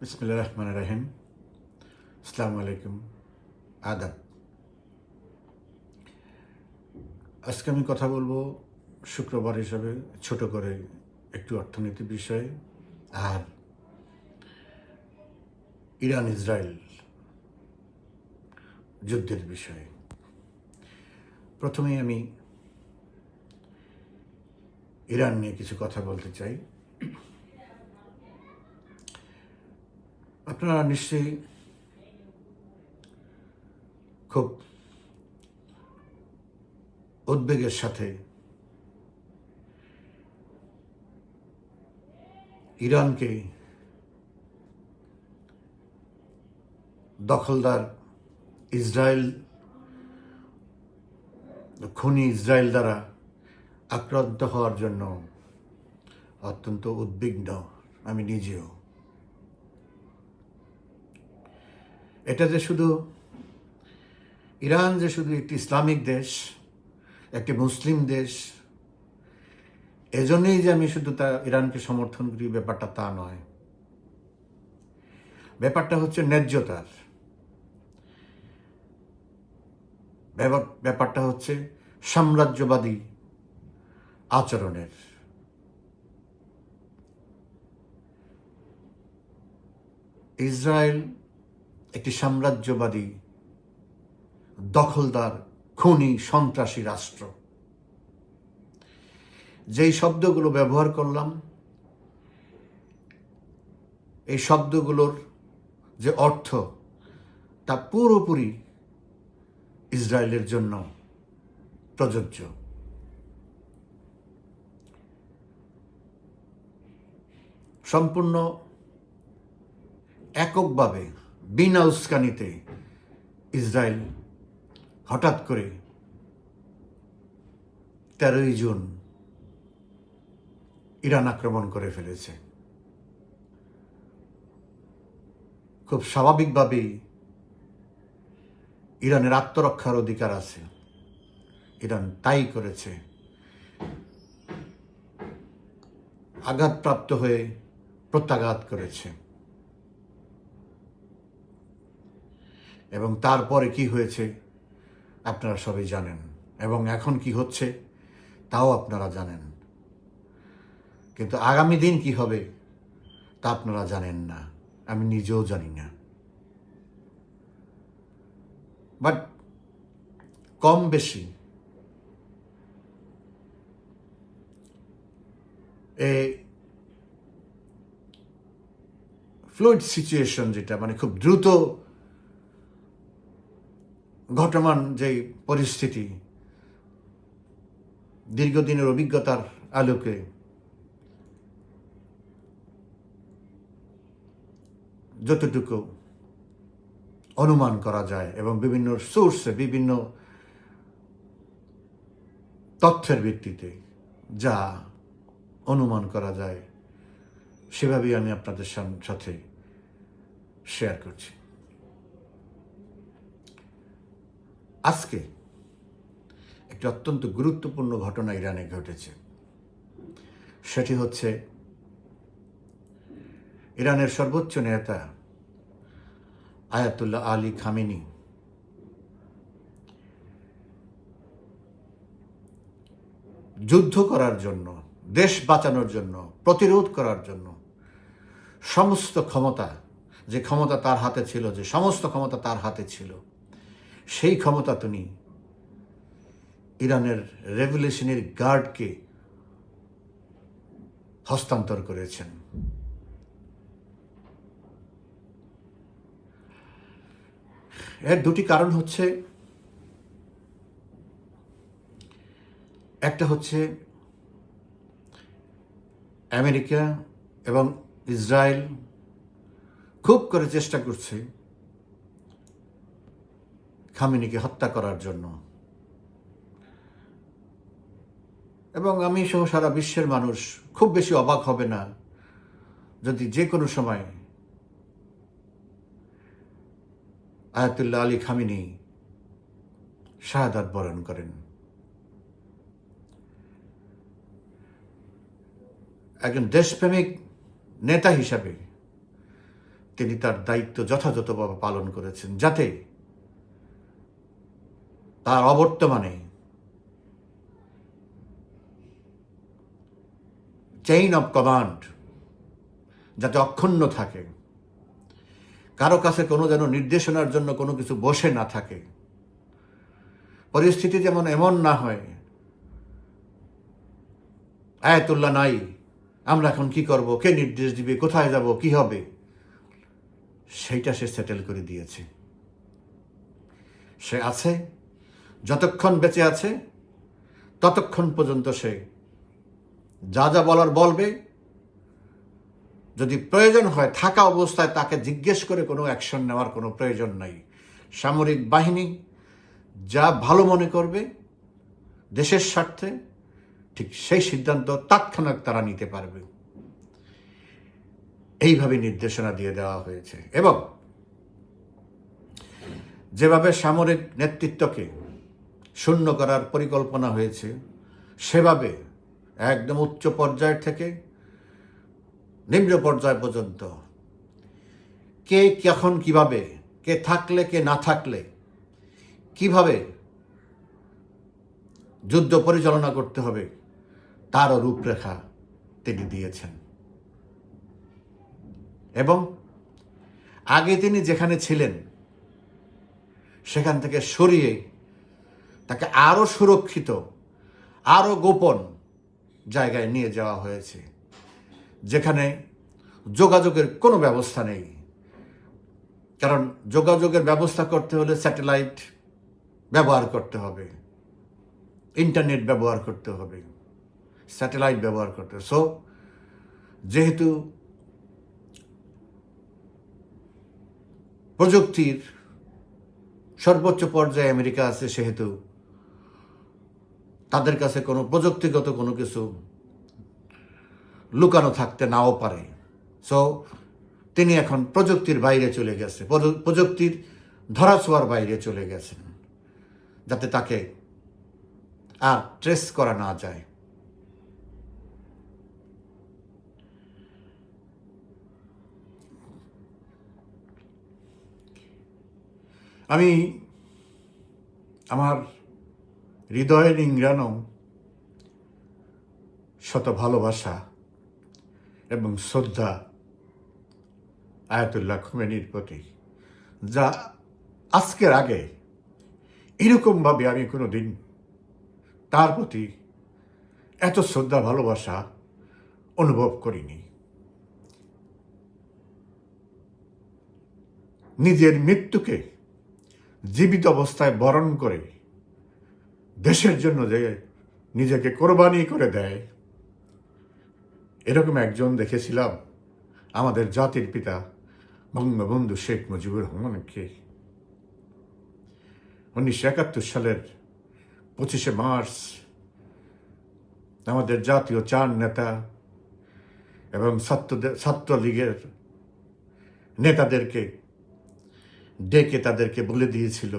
বিসমিল্লা রহমান রাহিম আসসালামু আলাইকুম। আদাব। আজকে আমি কথা বলব শুক্রবার হিসাবে ছোট করে একটু অর্থনীতি বিষয়ে আর ইরান ইসরায়েল যুদ্ধের বিষয়ে। প্রথমেই আমি ইরান নিয়ে কিছু কথা বলতে চাই। আপনারা নিশ্চয়ই খুব উদ্বেগের সাথে ইরানকে দখলদার ইসরায়েল, খুনি ইসরায়েল দ্বারা আক্রান্ত হওয়ার জন্য অত্যন্ত উদ্বিগ্ন, আমি নিজেও। এটা যে শুধু ইরান যে শুধু একটি ইসলামিক দেশ, একটি মুসলিম দেশ, এজন্যই যে আমি শুধু তা ইরানকে সমর্থন করি, ব্যাপারটা তা নয়। ব্যাপারটা হচ্ছে ন্যায্যতার। ব্যাপার- ব্যাপারটা হচ্ছে সাম্রাজ্যবাদী আচরণের। ইসরায়েল একটি সাম্রাজ্যবাদী, দখলদার, খুনি, সন্ত্রাসী রাষ্ট্র। যেই শব্দগুলো ব্যবহার করলাম, এই শব্দগুলোর যে অর্থ, তা পুরোপুরি ইসরায়েলের জন্য প্রযোজ্য। সম্পূর্ণ এককভাবে বিনা উস্কানিতে ইসরায়েল হঠাৎ করে তেরোই জুন ইরান আক্রমণ করে ফেলেছে। খুব স্বাভাবিকভাবেই ইরানের আত্মরক্ষার অধিকার আছে। ইরান তাই করেছে। আঘাতপ্রাপ্ত হয়ে প্রত্যাঘাত করেছে। এবং তারপরে কি হয়েছে, আপনারা সবাই জানেন। এবং এখন কি হচ্ছে, তাও আপনারা জানেন। কিন্তু আগামী দিন কি হবে, তা আপনারা জানেন না। আমি নিজেও জানি না। বাট কম বেশি এ ফ্লুইড সিচুয়েশন যেটা মানে খুব দ্রুত ঘটমান যেই পরিস্থিতি, দীর্ঘদিনের অভিজ্ঞতার আলোকে যতটুকু অনুমান করা যায় এবং বিভিন্ন সোর্সে বিভিন্ন তথ্যের ভিত্তিতে যা অনুমান করা যায়, সেভাবেই আমি আপনাদের সাথে শেয়ার করছি। আজকে একটি অত্যন্ত গুরুত্বপূর্ণ ঘটনা ইরানে ঘটেছে। সেটি হচ্ছে ইরানের সর্বোচ্চ নেতা আয়াতুল্লাহ আলী খামেনি যুদ্ধ করার জন্য, দেশ বাঁচানোর জন্য, প্রতিরোধ করার জন্য সমস্ত ক্ষমতা, যে ক্ষমতা তার হাতে ছিল, যে সমস্ত ক্ষমতা তার হাতে ছিল সেই ক্ষমতা তিনি ইরানের রেভলিউশনারি গার্ডকে হস্তান্তর করেছেন। এর দুটি কারণ হচ্ছে, একটা হচ্ছে আমেরিকা এবং ইসরায়েল খুব করে চেষ্টা করছে খামিনিকে হত্যা করার জন্য। এবং আমি সহ সারা বিশ্বের মানুষ খুব বেশি অবাক হবে না, যদি যে কোনো সময় আয়াতুল্লাহ আলী খামিনি শাহাদাত বরণ করেন। একজন দেশপ্রেমিক নেতা হিসাবে তিনি তার দায়িত্ব যথাযথভাবে পালন করেছেন, যাতে তার অবর্তমানে। চেইন অফ কমান্ড যাতে অক্ষুণ্ণ থাকে। কারও কাছে কোনো যেন নির্দেশনার জন্য কোনো কিছু বসে না থাকে। পরিস্থিতি যেমন এমন না হয়। আয়াতুল্লাহ নাই, আমরা এখন কি করব? কে নির্দেশ দিবে? কোথায় যাব? কি হবে? সেইটা সে সেটেল করে দিয়েছে। সে আছে। যতক্ষণ বেঁচে আছে, ততক্ষণ পর্যন্ত সে যা যা বলার বলবে। যদি প্রয়োজন হয়, থাকা অবস্থায় তাকে জিজ্ঞেস করে কোনো অ্যাকশন নেওয়ার কোনো প্রয়োজন নাই। সামরিক বাহিনী যা ভালো মনে করবে, দেশের স্বার্থে, ঠিক সেই সিদ্ধান্ত তাৎক্ষণিক তারা নিতে পারবে। এইভাবে নির্দেশনা দিয়ে দেওয়া হয়েছে। এবং যেভাবে সামরিক নেতৃত্বকে শূন্য করার পরিকল্পনা হয়েছে। সেভাবে একদম উচ্চ পর্যায় থেকে নিম্ন পর্যায় পর্যন্ত কে কখন কীভাবে, কে থাকলে, কে না থাকলে, কীভাবে যুদ্ধ পরিচালনা করতে হবে, তারও রূপরেখা তিনি দিয়েছেন। এবং আগে তিনি যেখানে ছিলেন, সেখান থেকে সরিয়ে তাকে আরও সুরক্ষিত আরও গোপন জায়গায় নিয়ে যাওয়া হয়েছে, যেখানে যোগাযোগের কোনো ব্যবস্থা নেই। কারণ যোগাযোগের ব্যবস্থা করতে হলে স্যাটেলাইট ব্যবহার করতে হবে, ইন্টারনেট ব্যবহার করতে হবে, স্যাটেলাইট ব্যবহার করতে সো যেহেতু প্রযুক্তির সর্বোচ্চ পর্যায়ে আমেরিকা আছে, সেহেতু তাদের কাছে কোনো প্রযুক্তিগত কোনো কিছু লুকানো থাকতে নাও পারে। সো তিনি এখন প্রযুক্তির বাইরে চলে গেছে। প্রযু- প্রযুক্তির ধরাছোঁয়ার বাইরে চলে গেছেন, যাতে তাকে আর ট্রেস করা না যায়। আমি আমার হৃদয়ে নিংড়ানো শত ভালোবাসা এবং শ্রদ্ধা আয়াতুল্লাহ খুমেনির প্রতি, যা আজকের আগে এরকমভাবে আমি কোনো দিন তার প্রতি এত শ্রদ্ধা, ভালোবাসা অনুভব করিনি। নিজের মৃত্যুকে জীবিত অবস্থায় বরণ করে দেশের জন্য যে নিজেকে কোরবানি করে দেয়, এরকম একজন দেখেছিলাম, আমাদের জাতির পিতা, বঙ্গবন্ধু শেখ মুজিবুর রহমানকে। উনিশশো একাত্তর সালের পঁচিশে মার্চ, আমাদের জাতীয় চার নেতা এবং ছাত্রদের, ছাত্রলীগের নেতাদেরকে ডেকে তাদেরকে বলে দিয়েছিল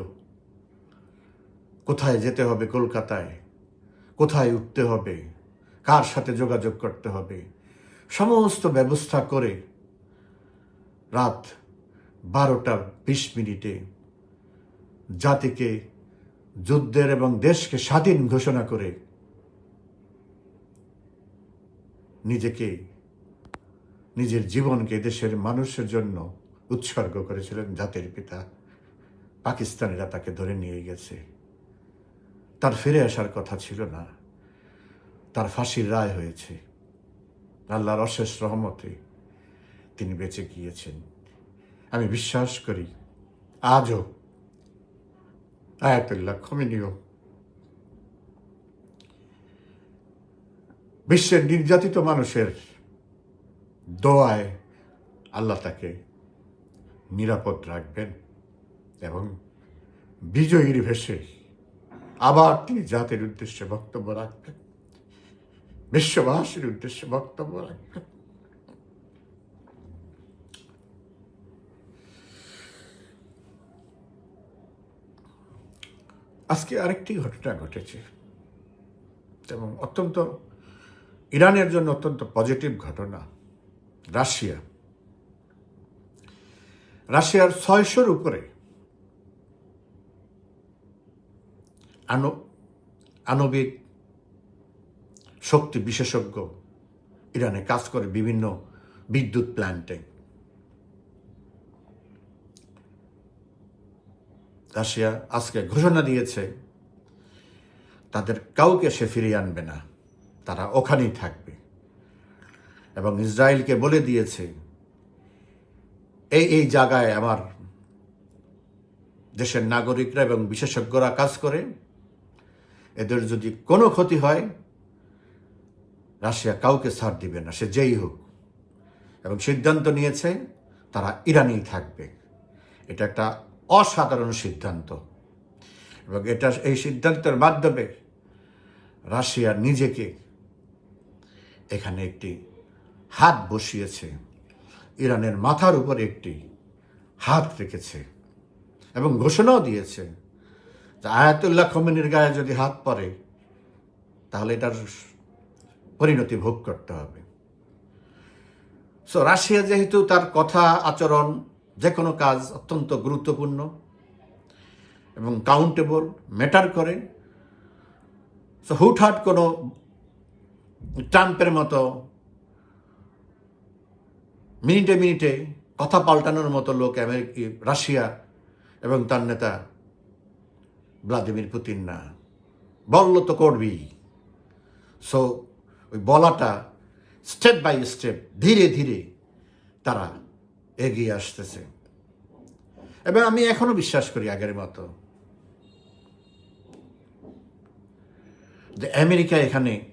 কোথায় যেতে হবে কলকাতায়? কোথায় উঠতে হবে? কার সাথে যোগাযোগ করতে হবে? সমস্ত ব্যবস্থা করে রাত বারোটা বিশ মিনিটে জাতিকে, যুদ্ধের এবং দেশকে স্বাধীন ঘোষণা করে নিজেকে, নিজের জীবনকে দেশের মানুষের জন্য উৎসর্গ করেছিলেন জাতির পিতা। পাকিস্তানিরা তাকে ধরে নিয়ে গেছে। তার ফিরে আসার কথা ছিল না। তার ফাঁসির রায় হয়েছে। আল্লাহর অশেষ রহমতে তিনি বেঁচে গিয়েছেন। আমি বিশ্বাস করি, আজও আয়াতুল্লাহ খমিনীয় বিশ্বের নির্যাতিত মানুষের দোয়ায় আল্লাহ তাকে নিরাপদ রাখবেন এবং বিজয়ীর ভেসে আবার তিনি জাতির উদ্দেশ্যে বক্তব্য রাখবেন বিশ্ববাসীর উদ্দেশ্যে বক্তব্য রাখবেন আজকে আরেকটি ঘটনা ঘটেছে, এবং অত্যন্ত ইরানের জন্য অত্যন্ত পজিটিভ ঘটনা, রাশিয়া। রাশিয়ার ছয়শোর উপরে আণবিক শক্তি বিশেষজ্ঞ ইরানে কাজ করে বিভিন্ন বিদ্যুৎ প্ল্যান্টে। রাশিয়া আজকে ঘোষণা দিয়েছে, তাদের কাউকে সে ফিরিয়ে আনবে না, তারা ওখানেই থাকবে। এবং ইসরায়েলকে বলে দিয়েছে, এই এই জায়গায় আমার দেশের নাগরিকরা এবং বিশেষজ্ঞরা কাজ করে এদের যদি কোনো ক্ষতি হয়, রাশিয়া কাউকে ছাড় দিবে না, সে যেই হোক। এবং সিদ্ধান্ত নিয়েছে, তারা ইরানেই থাকবে। এটা একটা অসাধারণ সিদ্ধান্ত। এবং এটা এই সিদ্ধান্তের মাধ্যমে রাশিয়া নিজেকে এখানে একটি হাত বসিয়েছে। ইরানের মাথার উপর একটি হাত রেখেছে এবং ঘোষণাও দিয়েছে আয়াতুল্লাহ খমেনির গায়ে যদি হাত পড়ে, তাহলে এটার পরিণতি ভোগ করতে হবে। সো রাশিয়া যেহেতু তার কথা, আচরণ, যে কোনো কাজ অত্যন্ত গুরুত্বপূর্ণ এবং কাউন্টেবল ম্যাটার করে সো হুটহাট কোনো ট্রাম্পের মতো মিনিটে মিনিটে কথা পাল্টানোর মতো লোক আমেরিকা, রাশিয়া এবং তার নেতা ভ্লাদিমির পুতিন না। বলল তো করবি। সো ওই বলাটা স্টেপ বাই স্টেপ ধীরে ধীরে তারা এগিয়ে আসতেছে। এবং আমি এখনও বিশ্বাস করি আগের মতো। যে আমেরিকা এখানে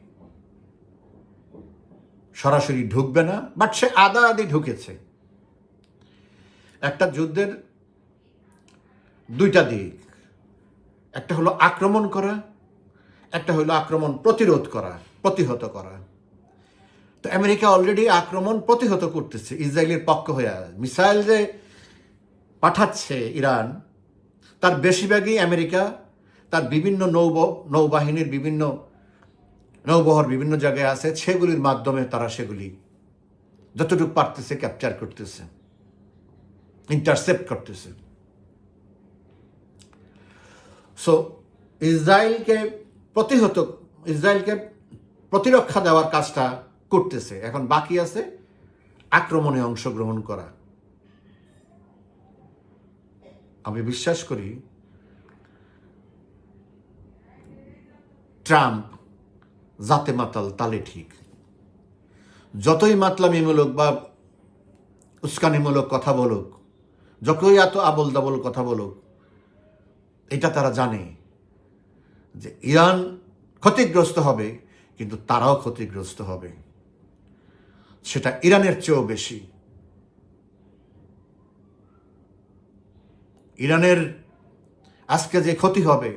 সরাসরি ঢুকবে না বাট সে আদা আদি ঢুকেছে। একটা যুদ্ধের দুইটা দিক। একটা হলো আক্রমণ করা, একটা হলো আক্রমণ প্রতিরোধ করা, প্রতিহত করা। তো আমেরিকা অলরেডি আক্রমণ প্রতিহত করতেছে, ইসরায়েলের পক্ষ হয়ে। মিসাইল যে পাঠাচ্ছে ইরান, তার বেশিরভাগই আমেরিকা, তার বিভিন্ন নৌ নৌবাহিনীর বিভিন্ন, নৌবহর বিভিন্ন জায়গায় আছে, সেগুলির মাধ্যমে তারা সেগুলি যতটুকু পারতেছে ক্যাপচার করতেছে ইন্টারসেপ্ট করতেছে। সো ইসরায়েলকে প্রতিহত, ইসরায়েলকে প্রতিরক্ষা দেওয়ার কাজটা করতেছে। এখন বাকি আছে আক্রমণে অংশগ্রহণ করা। আমি বিশ্বাস করি ট্রাম্প জাতে মাতাল, তালে ঠিক। যতই মাতলামিমূলক বা উস্কানিমূলক কথা বলুক, যতই এত আবল দাবল কথা বলুক এটা তারা জানে যে ইরান ক্ষতিগ্রস্ত হবে, কিন্তু তারাও ক্ষতিগ্রস্ত হবে। সেটা ইরানের চেয়েও বেশি। ইরানের আজকে যে ক্ষতি হবে,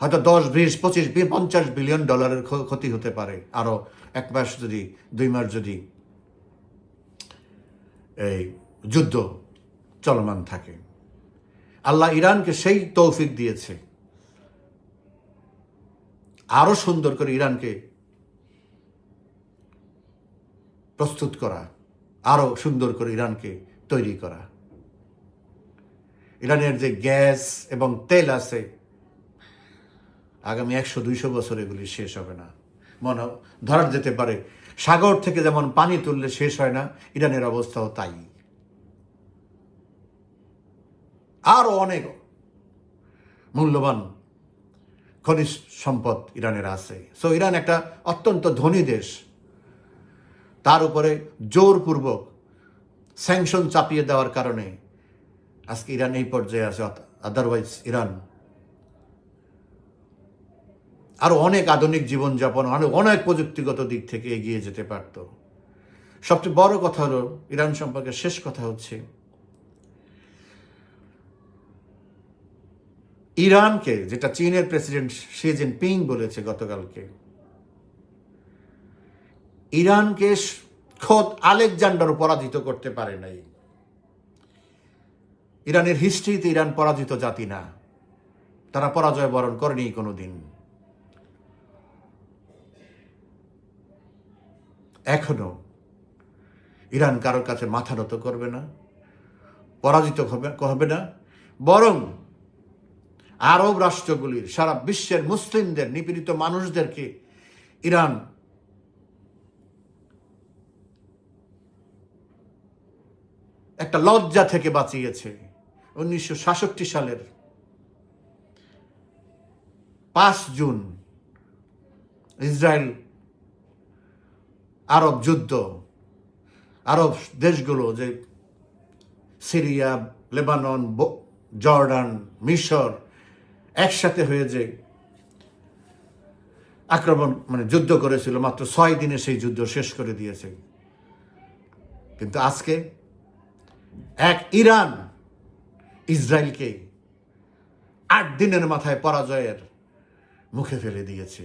হয়তো দশ, বিশ, পঁচিশ, পঞ্চাশ বিলিয়ন ডলারের ক্ষতি হতে পারে। আরও এক মাস যদি, দুই মাস যদি এই যুদ্ধ চলমান থাকে। আল্লাহ ইরানকে সেই তৌফিক দিয়েছে। আরও সুন্দর করে ইরানকে প্রস্তুত করা, আরও সুন্দর করে ইরানকে তৈরি করা। ইরানের যে গ্যাস এবং তেল আছে, আগামী একশো, দুইশো বছর এগুলি শেষ হবে না। মনে ধরা যেতে পারে, সাগর থেকে যেমন পানি তুললে শেষ হয় না, ইরানের অবস্থাও তাই। আরও অনেক মূল্যবান খনিজ সম্পদ ইরানের আছে। সো ইরান একটা অত্যন্ত ধনী দেশ। তার উপরে জোরপূর্বক স্যাংশন চাপিয়ে দেওয়ার কারণে আজকে ইরান এই পর্যায়ে আছে আদারওয়াইজ ইরান। আরও অনেক আধুনিক জীবনযাপন অনেক অনেক প্রযুক্তিগত দিক থেকে এগিয়ে যেতে পারত। সবচেয়ে বড় কথা হলো, ইরান সম্পর্কে শেষ কথা হচ্ছে ইরানকে, যেটা চীনের প্রেসিডেন্ট শি জিনপিং বলেছে গতকালকে, ইরানকে খোদ আলেকজান্ডারও পরাজিত করতে পারে নাই। ইরানের হিস্ট্রিতে ইরান পরাজিত জাতি না। তারা পরাজয় বরণ করেনি কোনোদিন। এখনও ইরান কারোর কাছে মাথা নত করবে না, পরাজিত হবে না, বরং আরব রাষ্ট্রগুলির, সারা বিশ্বের মুসলিমদের, নিপীড়িত মানুষদেরকে ইরান একটা লজ্জা থেকে বাঁচিয়েছে। উনিশশো সাতষট্টি সালের পাঁচ জুন ইসরায়েল আরব যুদ্ধ, আরব দেশগুলো যে সিরিয়া, লেবানন জর্ডান, মিশর একসাথে হয়ে যে আক্রমণ মানে যুদ্ধ করেছিল, মাত্র ছয় দিনে সেই যুদ্ধ শেষ করে দিয়েছে। কিন্তু আজকে এক ইরান ইসরায়েলকে আট দিনের মাথায় পরাজয়ের মুখে ফেলে দিয়েছে।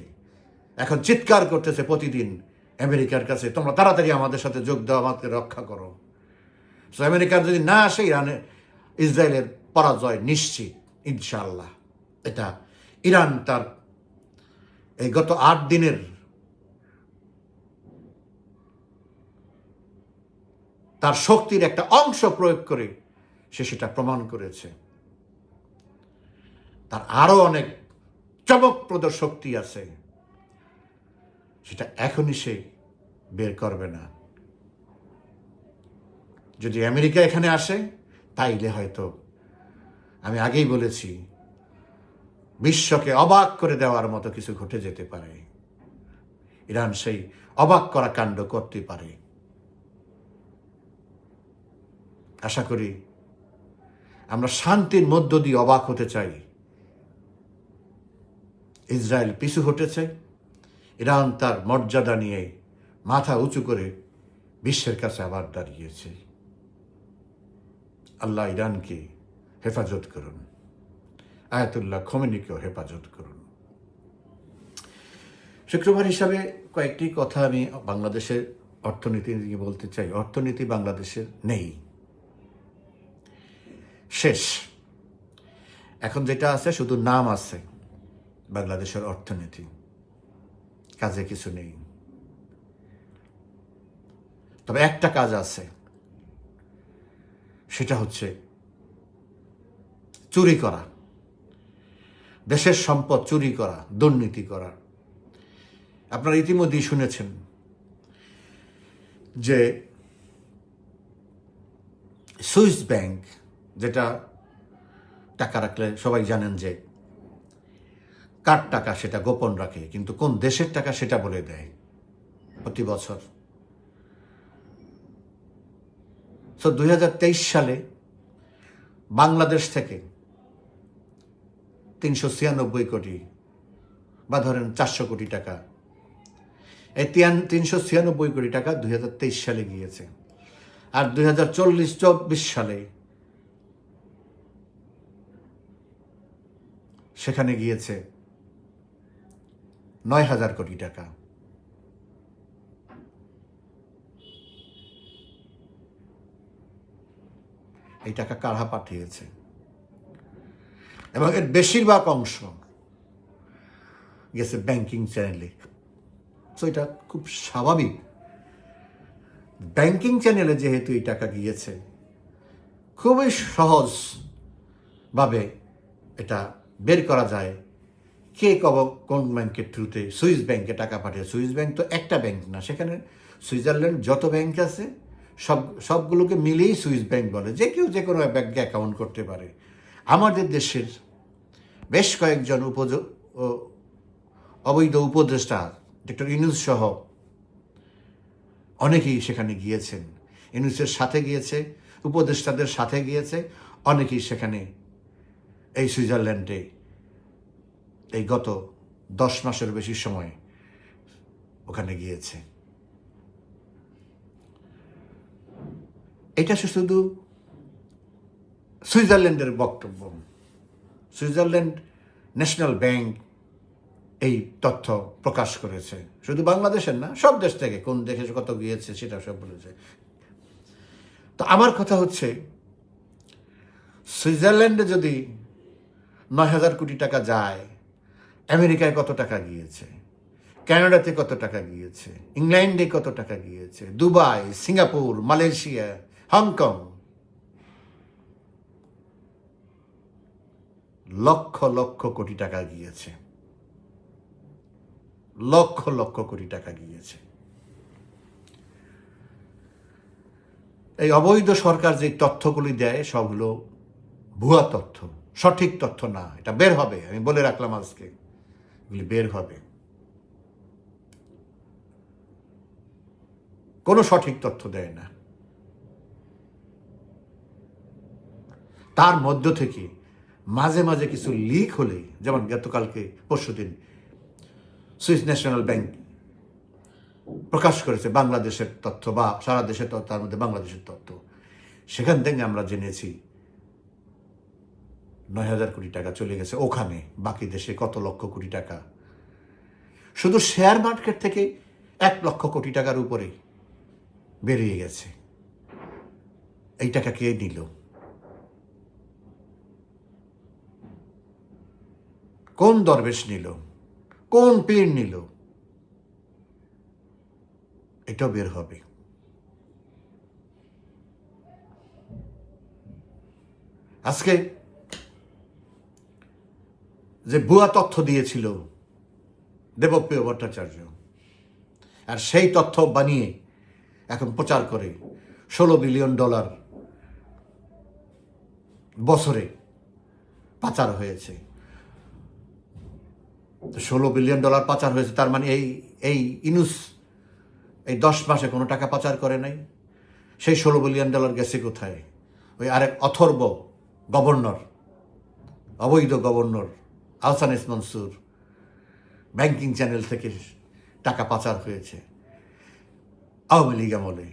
এখন চিৎকার করতেছে প্রতিদিন আমেরিকার কাছে, তোমরা তাড়াতাড়ি আমাদের সাথে যোগ দাও আমাকে রক্ষা করো। আমেরিকার যদি না আসে ইরানে ইসরায়েলের পরাজয় নিশ্চিত, ইনশাআল্লাহ। এটা ইরান তার এই গত আট দিনের তার শক্তির একটা অংশ প্রয়োগ করে সে সেটা প্রমাণ করেছে। তার আরও অনেক চমকপ্রদ শক্তি আছে। সেটা এখনই সে বের করবে না। যদি আমেরিকা এখানে আসে, তাইলে হয়তো আমি আগেই বলেছি বিশ্বকে অবাক করে দেওয়ার মতো কিছু ঘটে যেতে পারে। ইরান সেই অবাক করা কাণ্ড করতে পারে। আশা করি আমরা শান্তির মধ্য দিয়ে অবাক হতে চাই। ইসরায়েল পিছু হটেছে ইরান তার মর্যাদা নিয়ে মাথা উঁচু করে বিশ্বের কাছে আবার দাঁড়িয়েছে। আল্লাহ ইরানকে হেফাজত করুন। আয়াতুল্লাহ খমেনিকেও হেফাজত করুন। শুক্রবার হিসাবে কয়েকটি কথা আমি বাংলাদেশের অর্থনীতি নিয়ে বলতে চাই। অর্থনীতি বাংলাদেশের নেই। শেষ। এখন যেটা আছে শুধু নাম আছে বাংলাদেশের অর্থনীতি। কাজে কিছু নেই। তবে একটা কাজ আছে। সেটা হচ্ছে চুরি করা। দেশের সম্পদ চুরি করা, দুর্নীতি করা। আপনারা ইতিমধ্যেই শুনেছেন যে সুইস ব্যাংক যেটা টাকা রাখলে সবাই জানেন যে কার টাকা সেটা গোপন রাখে, কিন্তু কোন দেশের টাকা সেটা বলে দেয় প্রতি বছর। তো দু হাজার তেইশ সালে বাংলাদেশ থেকে তিনশো ছিয়ানব্বই কোটি বা ধরেন চারশো কোটি টাকা। এই তিয়ান তিনশো ছিয়ানব্বই কোটি টাকা দুই হাজার তেইশ সালে গিয়েছে। আর দুই হাজার চল্লিশ চব্বিশ সালে সেখানে গিয়েছে নয় হাজার কোটি টাকা। এই টাকা কারা পাঠিয়েছে? এবং এর বেশিরভাগ অংশ গেছে ব্যাংকিং চ্যানেলে তো এটা খুব স্বাভাবিক। ব্যাংকিং চ্যানেলে যেহেতু এই টাকা গিয়েছে, খুবই সহজভাবে এটা বের করা যায়। কে কব, কোন ব্যাংকের থ্রুতে সুইস ব্যাংকে টাকা পাঠিয়ে সুইস ব্যাংক তো একটা ব্যাংক না, সেখানে সুইজারল্যান্ড যত ব্যাংক আছে, সব, সবগুলোকে মিলেই সুইস ব্যাংক বলে। যে কেউ যে কোনো ব্যাংকে অ্যাকাউন্ট করতে পারে। আমাদের দেশের বেশ কয়েকজন উপজ অবৈধ উপদেষ্টা ডক্টর ইনুস সহ অনেকেই সেখানে গিয়েছেন। ইনুসের সাথে গিয়েছে, উপদেষ্টাদের সাথে গিয়েছে, অনেকেই সেখানে এই সুইজারল্যান্ডে এই গত দশ মাসের বেশি সময় ওখানে গিয়েছে। এটা শুধু সুইজারল্যান্ডের বক্তব্য। সুইজারল্যান্ড ন্যাশনাল ব্যাংক এই তথ্য প্রকাশ করেছে। শুধু বাংলাদেশের না, সব দেশ থেকে, কোন দেশে কত গিয়েছে সেটা সব বলেছে। তো আমার কথা হচ্ছে, সুইজারল্যান্ডে যদি নয় হাজার কোটি টাকা যায়, আমেরিকায় কত টাকা গিয়েছে? ক্যানাডাতে কত টাকা গিয়েছে? ইংল্যান্ডে কত টাকা গিয়েছে? Dubai, Singapore, Malaysia, Hong Kong lakh lakh crore টাকা গিয়েছে। লক্ষ লক্ষ কোটি টাকা গিয়েছে। এই অবৈধ সরকার যে তথ্যগুলি দেয়, সবগুলো ভুয়া তথ্য, সঠিক তথ্য না, এটা বের হবে, আমি বলে রাখলাম আজকে, এগুলি বের হবে। কোনো সঠিক তথ্য দেয় না। তার মধ্য থেকে মাঝে মাঝে কিছু লিক হলে যেমন গতকালকে, পরশুদিন, সুইস ন্যাশনাল ব্যাংক প্রকাশ করেছে বাংলাদেশের তথ্য বা সারা দেশের তথ্য, তার মধ্যে বাংলাদেশের তথ্য। সেখান থেকে আমরা জেনেছি, নয় হাজার কোটি টাকা চলে গেছে ওখানে, বাকি দেশে কত লক্ষ কোটি টাকা। শুধু শেয়ার মার্কেট থেকে এক লক্ষ কোটি টাকার উপরে বেরিয়ে গেছে। এই টাকা কে নিল? কোন দরবেশ নিল? কোন পীর নিল? এটাও বের হবে। আজকে যে ভুয়া তথ্য দিয়েছিল দেবপ্রিয় ভট্টাচার্য, আর সেই তথ্য বানিয়ে এখন প্রচার করে ষোলো বিলিয়ন ডলার বছরে পাচার হয়েছে। ষোলো বিলিয়ন ডলার পাচার হয়েছে, তার মানে এই এই ইনুস এই দশ মাসে কোনো টাকা পাচার করে নাই। সেই ষোলো বিলিয়ন ডলার গেছে কোথায়? ওই আরেক অথর্ব গভর্নর, অবৈধ governor, Ahsan Mansur, banking channel থেকে টাকা পাচার হয়েছে আওয়ামী লীগ আমলে।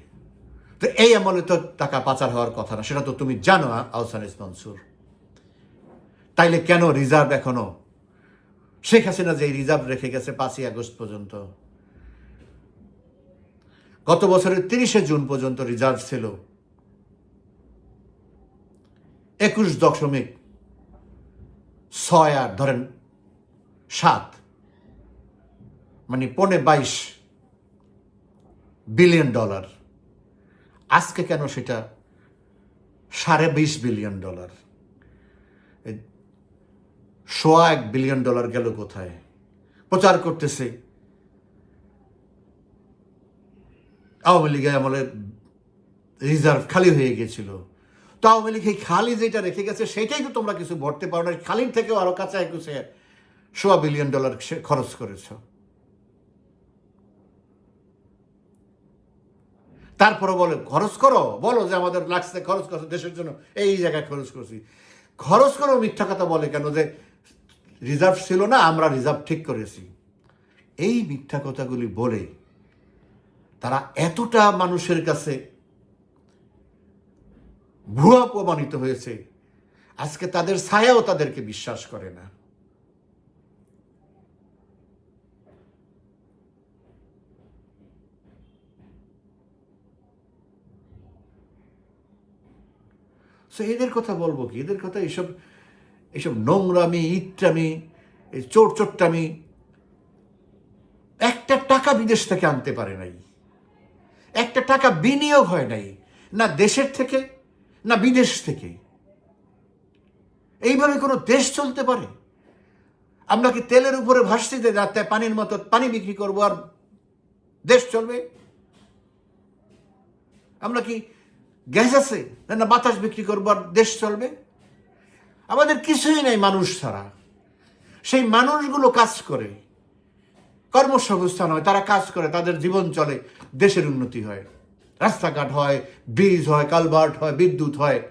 তো এই আমলে তো টাকা পাচার হওয়ার কথা না, সেটা তো তুমি জানো আহসান এস মনসুর। তাইলে কেন রিজার্ভ এখনও শেখ হাসিনা যে রিজার্ভ রেখে গেছে পাঁচই আগস্ট পর্যন্ত। গত বছরের তিরিশে জুন পর্যন্ত রিজার্ভ ছিল একুশ দশমিক ছয় আট, ধরেন সাত মানে পনে বাইশ বিলিয়ন ডলার। আজকে কেন সেটা সাড়ে বিশ বিলিয়ন ডলার? সোয়া এক বিলিয়ন ডলার গেল কোথায়? প্রচার করতেছে। আওয়ামী লীগের আমলে রিজার্ভ খালি হয়ে গিয়েছিল তো আওয়ামী লীগ এই খালি যেটা রেখে গেছে, সেটাই তো তোমরা কিছু ভরতে পারো না। খালির থেকেও আরও কাছে একুশে সোয়া বিলিয়ন ডলার খরচ করেছ। তারপরে বলে, খরচ করো? বলো যে আমাদের লাগছে খরচ করছ দেশের জন্য। এই জায়গায় খরচ করছি। খরচ করো মিথ্যা কথা বলে কেন? যে রিজার্ভ ছিল না, আমরা রিজার্ভ ঠিক করেছি। এই মিথ্যা কথাগুলি বলে তারা এতটা মানুষের কাছে ভুয়া প্রমাণিত হয়েছে। আজকে তাদের ছায়াও তাদেরকে বিশ্বাস করে না। এদের কথা বলব কি? এদের কথা এইসব এইসব নোংরামি, ইট্রামি এই চোর চোট্টামি একটা টাকা বিদেশ থেকে আনতে পারে নাই। একটা টাকা বিনিয়োগ হয় নাই, না দেশের থেকে, না বিদেশ থেকে। এইভাবে কোনো দেশ চলতে পারে? আমরা কি তেলের উপরে ভাসছি যে যাতে পানির মতো পানি বিক্রি করব আর দেশ চলবে? আমরা কি গ্যাস আছে? না বাতাস বিক্রি করব আর দেশ চলবে? আমাদের কিছুই নেই মানুষ ছাড়া। সেই মানুষগুলো কাজ করে। কর্মসংস্থান হয়, তারা কাজ করে, তাদের জীবন চলে, দেশের উন্নতি হয়। রাস্তাঘাট হয়, ব্রিজ হয়, কালভার্ট হয়, বিদ্যুৎ হয়,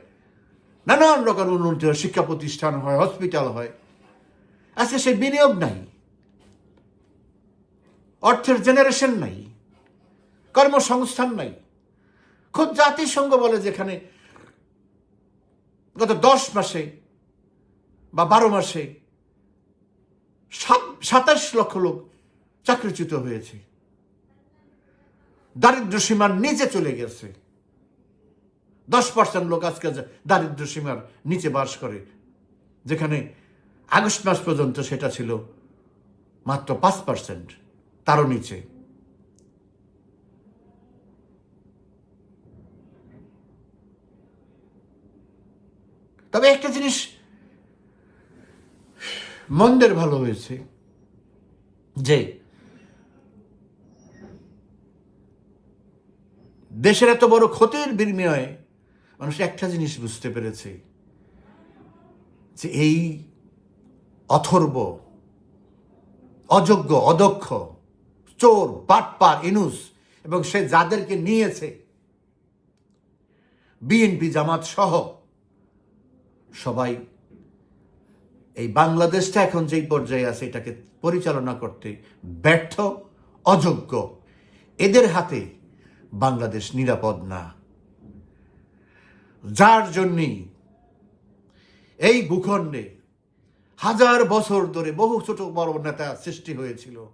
নানান রকম উন্নতি হয়, শিক্ষা প্রতিষ্ঠান হয়, হসপিটাল হয়। আজকে সেই বিনিয়োগ নাই। অর্থের জেনারেশন নাই। কর্মসংস্থান নাই। খুব জাতিসংঘ বলে যেখানে গত দশ মাসে বা বারো মাসে সাত- সাতাশ লক্ষ লোক চাকরিচ্যুত হয়েছে। দারিদ্র সীমার নিচে চলে গেছে। দশ পার্সেন্ট লোক আজকে দারিদ্র সীমার নিচে বাস করে, যেখানে আগস্ট মাস পর্যন্ত সেটা ছিল মাত্র পাঁচ পার্সেন্ট, তারও নিচে। তবে একটা জিনিস মন্দের ভালো হয়েছে। যে দেশের এত বড় ক্ষতির বিনিময়ে মানুষ একটা জিনিস বুঝতে পেরেছে যে এই অথর্ব অযোগ্য অদক্ষ চোর বাটপার ইনুস এবং সে যাদেরকে নিয়েছে বিএনপি জামাত সহ সবাই এই বাংলাদেশটা এখন যেই পর্যায়ে আছে, এটাকে পরিচালনা করতে ব্যর্থ, অযোগ্য। এদের হাতে বাংলাদেশ নিরাপদ না। যার জন্যই এই ভূখণ্ডে হাজার বছর ধরে বহু ছোট বড় নেতা সৃষ্টি হয়েছিল।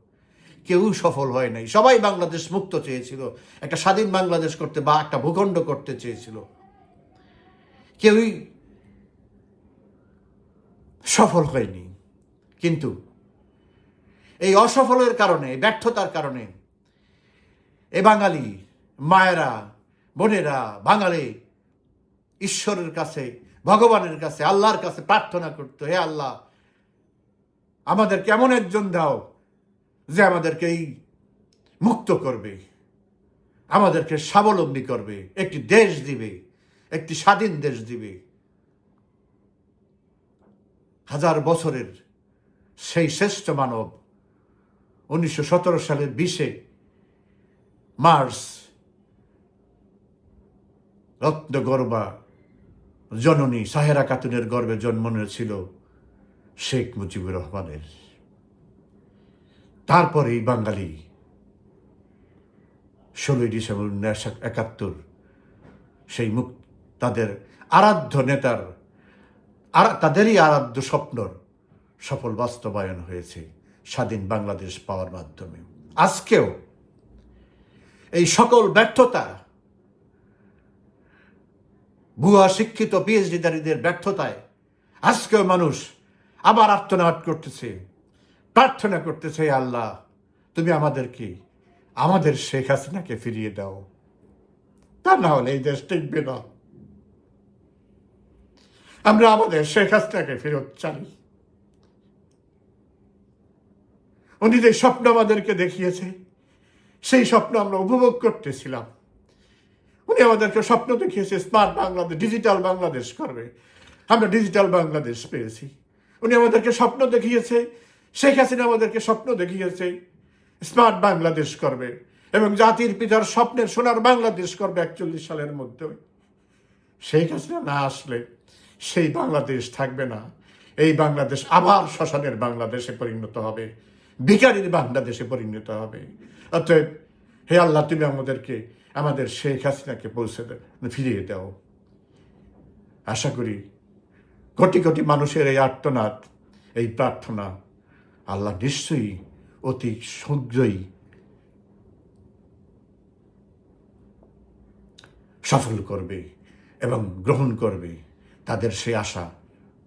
কেউ সফল হয় নাই। সবাই বাংলাদেশ মুক্ত চেয়েছিল। একটা স্বাধীন বাংলাদেশ করতে বা একটা ভূখণ্ড করতে চেয়েছিল। কেউই সফল হয়নি। কিন্তু এই অসফলের কারণে ব্যর্থতার কারণে এ বাঙালি মায়েরা, বোনেরা, বাঙালি ঈশ্বরের কাছে, ভগবানের কাছে, আল্লাহর কাছে প্রার্থনা করতো, হে আল্লাহ আমাদের কেমন একজন দাও যে আমাদেরকে এই মুক্ত করবে, আমাদেরকে স্বাবলম্বী করবে, একটি দেশ দিবে, একটি স্বাধীন দেশ দিবে। হাজার বছরের সেই শ্রেষ্ঠ মানব উনিশশো সতেরো সালের বিশে মার্চ রত্নগর্বা জননী সাহেরা খাতুনের গর্ভে জন্ম নিয়েছিল শেখ মুজিবুর রহমানের। তারপরেই বাঙালি ষোলোই ডিসেম্বর উনিশশো একাত্তর সেই মুখ তাদের আরাধ্য নেতার আর তাদেরই আরাধ্য স্বপ্নর সফল বাস্তবায়ন হয়েছে স্বাধীন বাংলাদেশ পাওয়ার মাধ্যমে। আজকেও এই সকল ব্যর্থতা, ভুয়া শিক্ষিত পিএইচডিদারীদের ব্যর্থতায় আজকেও মানুষ আবার আর্তনাদ করতেছে, প্রার্থনা করতেছে আল্লাহ, তুমি আমাদেরকে, আমাদের শেখ হাসিনাকে ফিরিয়ে দাও। তা না হলে এই দেশ টিকবে না। আমরা আমাদের শেখ হাসিনাকে ফেরত চাই। উনি যে স্বপ্ন আমাদেরকে দেখিয়েছে, সেই স্বপ্ন আমরা উপভোগ করতেছিলাম। উনি আমাদেরকে স্বপ্ন দেখিয়েছে, স্মার্ট বাংলাদেশ, ডিজিটাল বাংলাদেশ করবে। আমরা ডিজিটাল বাংলাদেশ পেয়েছি। উনি আমাদেরকে স্বপ্ন দেখিয়েছে, শেখ হাসিনা আমাদেরকে স্বপ্ন দেখিয়েছে, স্মার্ট বাংলাদেশ করবে এবং জাতির পিতার স্বপ্নের সোনার বাংলাদেশ করবে একচল্লিশ সালের মধ্যে। শেখ হাসিনা না আসলে সেই বাংলাদেশ থাকবে না। এই বাংলাদেশ আবার শ্মশানের বাংলাদেশে পরিণত হবে। ভিকারির বাংলাদেশে পরিণত হবে। অতএব হে আল্লাহ, তুমি আমাদেরকে, আমাদের শেখ হাসিনাকে পৌঁছে ফিরিয়ে দাও। আশা করি কোটি কোটি মানুষের এই আর্তনাদ, এই প্রার্থনা আল্লাহ নিশ্চয়ই অতি শীঘ্রই সফল করবে এবং গ্রহণ করবে। তাদের সে আশা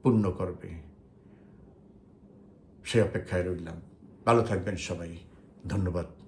পূর্ণ করবে। সে অপেক্ষায় রইলাম। ভালো থাকবেন সবাই। ধন্যবাদ।